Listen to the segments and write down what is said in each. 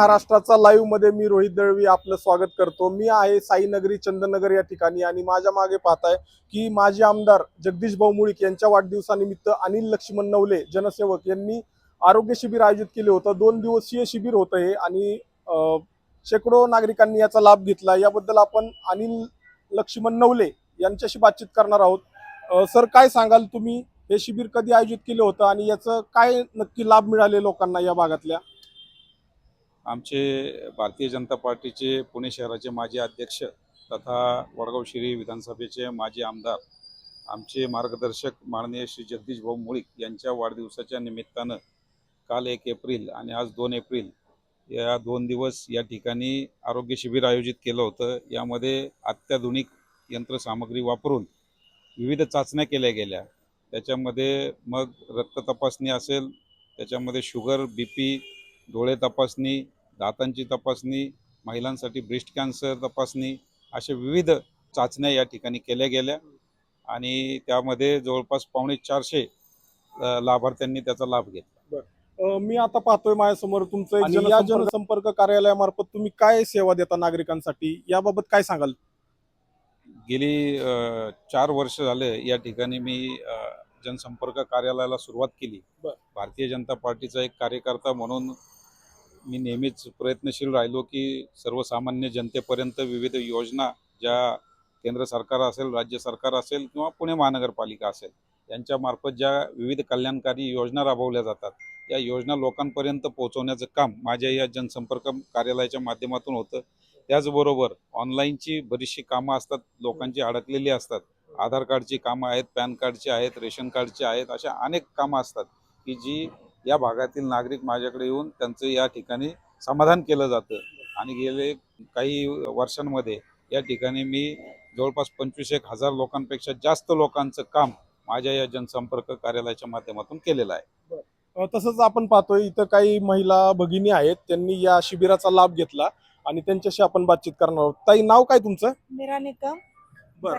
महाराष्ट्राचा लाईव्हमध्ये मी रोहित दळवी आपलं स्वागत करतो. मी आहे साईनगरी चंदननगर या ठिकाणी आणि माझ्या मागे पाहताय की माजी आमदार जगदीश भाऊ मुळीक यांच्या वाढदिवसानिमित्त अनिल लक्ष्मण नवले जनसेवक यांनी आरोग्य शिबिर आयोजित केले होतं. दोन दिवसीय शिबिर होतं हे आणि शेकडो नागरिकांनी याचा लाभ घेतला. याबद्दल आपण अनिल लक्ष्मण नवले यांच्याशी बातचीत करणार आहोत. सर काय सांगाल तुम्ही? हे शिबिर कधी आयोजित केलं होतं आणि याचं काय नक्की लाभ मिळाले लोकांना या भागातल्या? आमचे भारतीय जनता पार्टीचे पुणे शहराचे माजी अध्यक्ष तथा वडगाव शिरी विधानसभेचे माजी आमदार आमचे मार्गदर्शक माननीय श्री जगदीश भाऊ मुळीक यांच्या वाढदिवसाच्या निमित्तानं काल एक एप्रिल आणि आज दोन एप्रिल या दोन दिवस या ठिकाणी आरोग्य शिबिर आयोजित केलं होतं. यामध्ये अत्याधुनिक यंत्रसामग्री वापरून विविध चाचण्या केल्या गेल्या. त्याच्यामध्ये मग रक्त तपासणी असेल त्याच्यामध्ये शुगर बी पी डोळे तपासणी दातांची तपासणी महिलांसाठी ब्रेस्ट कॅन्सर तपासणी अशा विविध चाचण्या या ठिकाणी केल्या गेल्या. आणि त्यामध्ये जवळपास पावणे चारशे लाभार्थ्यांनी त्याचा लाभ घेतला. मी आता पाहतोय माझ्यासमोर तुमचं या जनसंपर्क कार्यालयामार्फत तुम्ही काय सेवा देता नागरिकांसाठी? याबाबत काय सांगाल? गेली चार वर्ष झाले या ठिकाणी मी जनसंपर्क कार्यालयाला सुरुवात केली. भारतीय जनता पार्टीचा एक कार्यकर्ता म्हणून मी नेहमीच प्रयत्नशील राहिलो की सर्वसामान्य जनतेपर्यंत विविध योजना ज्या केंद्र सरकार असेल राज्य सरकार असेल किंवा पुणे महानगरपालिका असेल यांच्यामार्फत ज्या विविध कल्याणकारी योजना राबवल्या जातात या योजना लोकांपर्यंत पोहोचवण्याचं काम माझ्या या जनसंपर्क कार्यालयाच्या माध्यमातून होतं. त्याचबरोबर ऑनलाईनची बरीचशी कामं असतात लोकांची अडकलेली असतात. आधार कार्डची कामं आहेत पॅन कार्डची आहेत रेशन कार्डची आहेत अशा अनेक कामं असतात की जी या भागातील नागरिक माझ्याकडे येऊन त्यांचं या ठिकाणी समाधान केलं जातं. आणि गेले काही वर्षांमध्ये या ठिकाणी मी जवळपास पंचवीस एक हजार लोकांपेक्षा जास्त लोकांचं काम माझ्या या जनसंपर्क कार्यालयाच्या माध्यमातून केलेलं आहे. तसंच आपण पाहतोय इथं काही महिला भगिनी आहेत त्यांनी या शिबिराचा लाभ घेतला आणि त्यांच्याशी आपण बातचीत करणार आहोत. ताई नाव काय तुमचं? मीरा निकम. बर.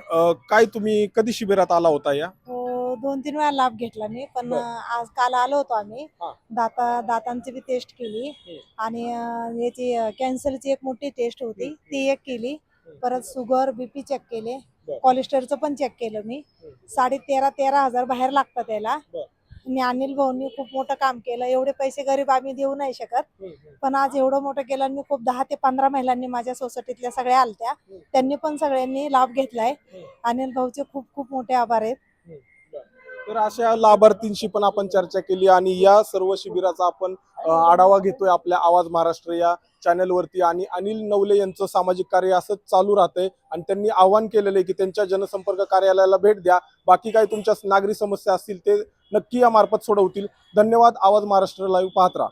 काय तुम्ही कधी शिबिरात आला होता या? हो दोन तीन वेळा लाभ घेतला मी पण आज काल आलो होतो आम्ही हा. दाता दातांची बी टेस्ट केली. आणि अं, याची कॅन्सरची एक मोठी टेस्ट होती. ती एक केली परत शुगर बीपी चेक केले बर. कोलेस्ट्रॉलचं पण चेक केलं मी साडे तेरा तेरा हजार बाहेर लागतात त्याला बर. आणि अनिल भाऊंनी खूप मोठं काम केलं एवढे पैसे गरीब आम्ही देऊ नाही शकत पण आज एवढं मोठं केलं आणि खूप दहा ते पंधरा महिलांनी माझ्या सोसायटीतल्या सगळ्या आलत्या. त्यांनी पण सगळ्यांनी लाभ घेतलाय. अनिल भाऊचे खूप खूप मोठे आभार आहेत तर अशा लाभार्थींशी पण आपण चर्चा केली आणि या सर्व शिबिराचा आपण आढावा घेतोय आपल्या आवाज महाराष्ट्र या चॅनलवरती. आणि अनिल नवले यांचं सामाजिक कार्य असंच चालू राहतंय आणि त्यांनी आवाहन केलेलं आहे की त्यांच्या जनसंपर्क कार्यालयाला भेट द्या. बाकी काही तुमच्या नागरी समस्या असतील ते नक्की या मार्फत सोडवतील. धन्यवाद. आवाज महाराष्ट्र लाईव्ह पाहत राहा.